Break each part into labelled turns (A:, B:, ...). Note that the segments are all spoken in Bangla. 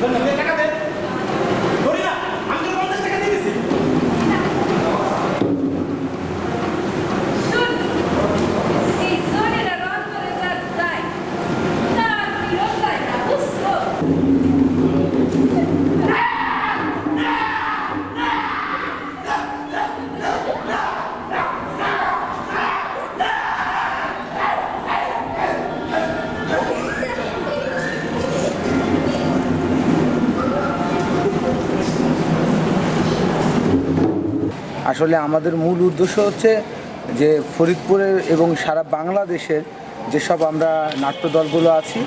A: Bueno, আসলে আমাদের মূল উদ্দেশ্য হচ্ছে যে ফরিদপুরের এবং সারা বাংলাদেশের যেসব আমরা নাট্য দলগুলো আছি,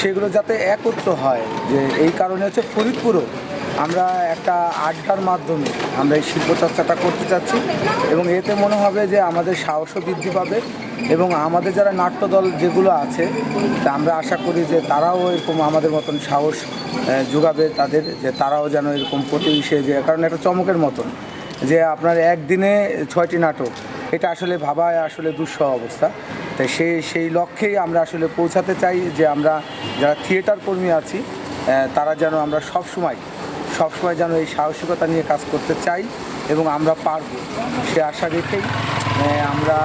A: সেগুলো যাতে একত্র হয়। যে এই কারণে হচ্ছে ফরিদপুরও আমরা একটা আড্ডার মাধ্যমে আমরা এই শিল্পচর্চাটা করতে চাচ্ছি এবং এতে মনে হবে যে আমাদের সাহসও বৃদ্ধি পাবে এবং আমাদের যারা নাট্যদল যেগুলো আছে, তা আমরা আশা করি যে তারাও এরকম আমাদের মতন সাহস যোগাবে তাদের, যে তারাও যেন এরকম প্রতিবেশে যে কারণ একটা চমকের মতন। যে আপনার একদিনে ছয়টি নাটক, এটা আসলে ভাবায় আসলে দুঃসহ অবস্থা। তাই সেই সেই লক্ষ্যেই আমরা আসলে পৌঁছাতে চাই যে আমরা যারা থিয়েটার কর্মী আছি তারা যেন আমরা সব সময় সবসময় যেন এই সাহসিকতা নিয়ে কাজ করতে চাই এবং আমরা পারব। সে আশা রেখেই আমরা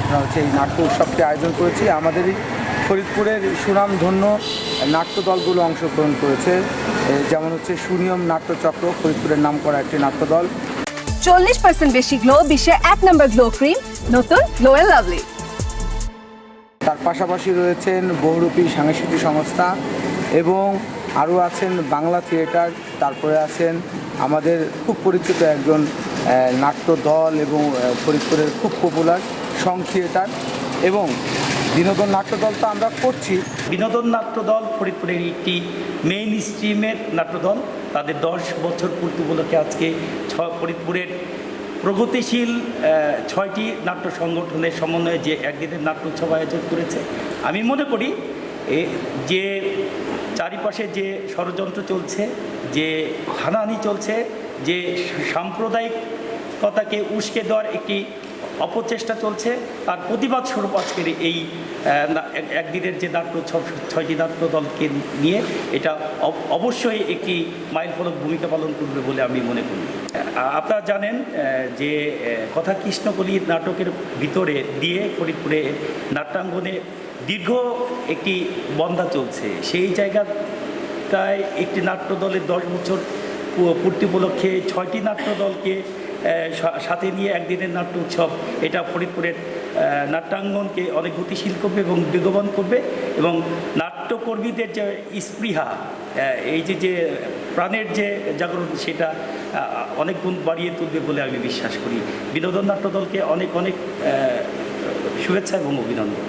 A: আপনার হচ্ছে এই নাট্য উৎসবটি আয়োজন করেছি। আমাদেরই ফরিদপুরের সুনামধন্য নাট্য দলগুলো অংশগ্রহণ করেছে। যেমন হচ্ছে সুনিয়ম নাট্যচক্র, ফরিদপুরের নাম করা একটি নাট্যদল
B: চল্লিশ পার্সেন্ট বেশি গ্লো বিশ্বের এক নম্বর গ্লো ক্রিম নতুন গ্লো এন্ড লাভলি
A: তার পাশাপাশি রয়েছেন বহুরূপী সাংস্কৃতিক সংস্থা এবং আরও আছেন বাংলা থিয়েটার তারপরে আছেন আমাদের খুব পরিচিত একজন নাট্য দল এবং ফরিদপুরের খুব পপুলার সং থিয়েটার এবং বিনোদন নাট্য দল তো আমরা করছি।
C: বিনোদন নাট্যদল ফরিদপুরের একটি মেইন স্ট্রিমের নাট্যদল। তাদের দশ বছর পূর্তি উপলক্ষে আজকে ছ ফরিদপুরের প্রগতিশীল ছয়টি নাট্য সংগঠনের সমন্বয়ে যে একদিনের নাট্য উৎসব আয়োজন করেছে, আমি মনে করি যে চারিপাশে যে ষড়যন্ত্র চলছে, যে হানাহানি চলছে, যে সাম্প্রদায়িকতাকে উস্কে দেওয়ার একটি অপচেষ্টা চলছে। তার প্রতিবাদ স্বরূপ আজকের এই একদিনের যে নাট্য ছয়টি নাট্য দলকে নিয়ে এটা অব- অবশ্যই একটি মাইল ফলক ভূমিকা পালন করবে বলে আমি মনে করি। আপনারা জানেন যে কথা কৃষ্ণকলি নাটকের ভিতরে দিয়ে ফরিদপুরে নাট্যাঙ্গনে দীর্ঘ একটি বন্ধা চলছে। সেই জায়গাটায় একটি নাট্য দলের দশ বছর পূর্তি উপলক্ষে ছয়টি নাট্য দলকে সাথে নিয়ে একদিনের নাট্য উৎসব। এটা ফরিদপুরের নাট্যাঙ্গনকে অনেক গতিশীল করবে এবং বেগবান করবে এবং নাট্যকর্মীদের যে স্পৃহা এই যে যে প্রাণের যে জাগরণ সেটা অনেক গুণ বাড়িয়ে তুলবে বলে আমি বিশ্বাস করি। বিনোদন নাট্য দলকে অনেক অনেক শুভেচ্ছা এবং অভিনন্দন।